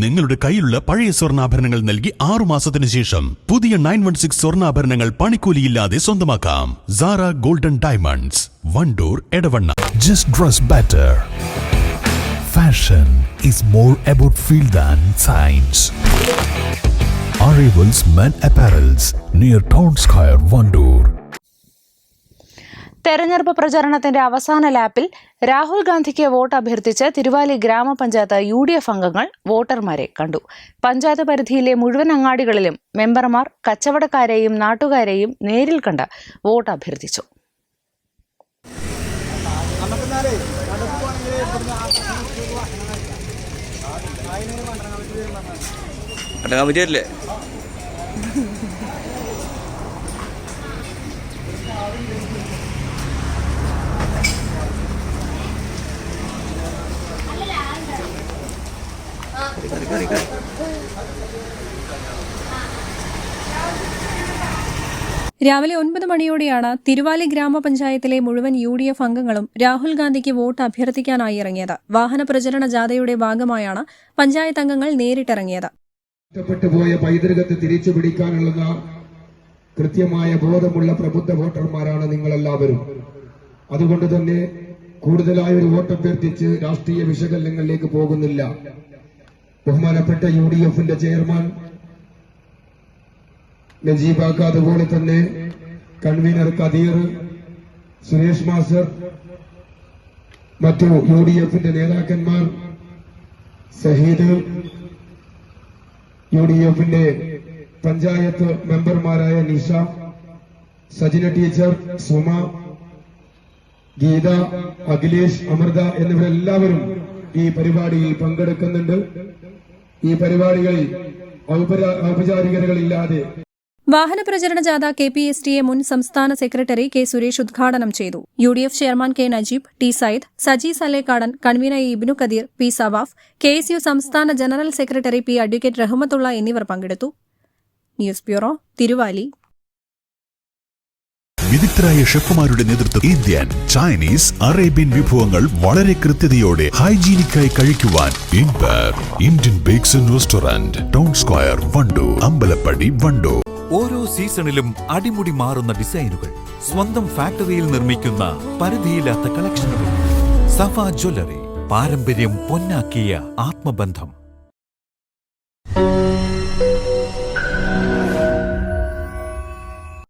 നിങ്ങളുടെ കയ്യിലുള്ള പഴയ സ്വർണാഭരണങ്ങൾ നൽകി ആറു മാസത്തിന് ശേഷം പുതിയ നയൻ വൺ സിക്സ് സ്വർണാഭരണങ്ങൾ പണിക്കൂലിയില്ലാതെ സ്വന്തമാക്കാം Sara Golden Diamonds Wandoor Edavanna just dress better. Fashion is more about feel than science Arrivals Men Apparels near Town Square, Vandoor. തെരഞ്ഞെടുപ്പ് പ്രചാരണത്തിന്റെ അവസാന ലാപ്പിൽ രാഹുൽ ഗാന്ധിക്ക് വോട്ട് അഭ്യർത്ഥിച്ച് തിരുവാലി ഗ്രാമപഞ്ചായത്ത് യു ഡി എഫ് അംഗങ്ങൾ വോട്ടർമാരെ കണ്ടു. പഞ്ചായത്ത് പരിധിയിലെ മുഴുവൻ അങ്ങാടികളിലും മെമ്പർമാർ കച്ചവടക്കാരെയും നാട്ടുകാരെയും നേരിൽ കണ്ട് വോട്ട് അഭ്യർത്ഥിച്ചു. അടങ്ങാൻ പറ്റിയല്ലേ രാവിലെ ഒൻപത് മണിയോടെയാണ് തിരുവാലി ഗ്രാമപഞ്ചായത്തിലെ മുഴുവൻ യു ഡി എഫ് അംഗങ്ങളും രാഹുൽ ഗാന്ധിക്ക് വോട്ട് അഭ്യർത്ഥിക്കാനായി ഇറങ്ങിയത്. വാഹന പ്രചരണ ജാഥയുടെ ഭാഗമായാണ് പഞ്ചായത്ത് അംഗങ്ങൾ നേരിട്ടിറങ്ങിയത്. പോയ പൈതൃകത്തെ തിരിച്ചു പിടിക്കാനുള്ള കൃത്യമായ ബോധമുള്ള പ്രബുദ്ധ വോട്ടർമാരാണ് നിങ്ങളെല്ലാവരും. അതുകൊണ്ട് തന്നെ കൂടുതലായ ഒരു വോട്ടഭ്യർത്ഥിച്ച് രാഷ്ട്രീയ വിശകലനങ്ങളിലേക്ക് പോകുന്നില്ല. ബഹുമാനപ്പെട്ട യു ഡി എഫിന്റെ ചെയർമാൻ നജീബാക്ക അതുപോലെ തന്നെ കൺവീനർ കദീർ സുരേഷ് മാസ്റ്റർ മറ്റു യു ഡി എഫിന്റെ നേതാക്കന്മാർ സഹീദ് യു ഡി എഫിന്റെ പഞ്ചായത്ത് മെമ്പർമാരായ നിഷ സജിന ടീച്ചർ സുമ ഗീത അഖിലേഷ് അമൃത എന്നിവരെല്ലാവരും ഈ പരിപാടിയിൽ പങ്കെടുക്കുന്നുണ്ട്. ഈ പരിപാടികളിൽ ഔപചാ- ഔപചാരികതകളില്ലാതെ വാഹന പ്രചരണ ജാഥ K P S T A മുൻ സംസ്ഥാന സെക്രട്ടറി കെ സുരേഷ് ഉദ്ഘാടനം ചെയ്തു. U D F chairman K Najeeb T Sayyid Saji Salekkadan convener Ibnu Kadeer P Sawaf K S U സംസ്ഥാന general secretary P advocate Rahmathulla എന്നിവർ പങ്കെടുത്തു. News bureau Thiruvali. വിദഗ്ധരായ ഷെഫുമാരുടെ നേതൃത്വം ഇന്ത്യൻ ചൈനീസ് അറേബ്യൻ വിഭവങ്ങൾ വളരെ കൃത്യതയോടെ ഹൈജീനിക്കായി കഴിക്കുവാൻ Indian bakes and restaurant town square Wandoor Ambalappadi Wandoor. ഓരോ സീസണിലും അടിമുടി മാറുന്ന ഡിസൈനുകൾ സ്വന്തം ഫാക്ടറിയിൽ നിർമ്മിക്കുന്ന പരിധിയില്ലാത്ത കളക്ഷനുകൾ. സഫ ജ്വല്ലറി പാരമ്പര്യം പൊന്നാക്കിയ ആത്മബന്ധം.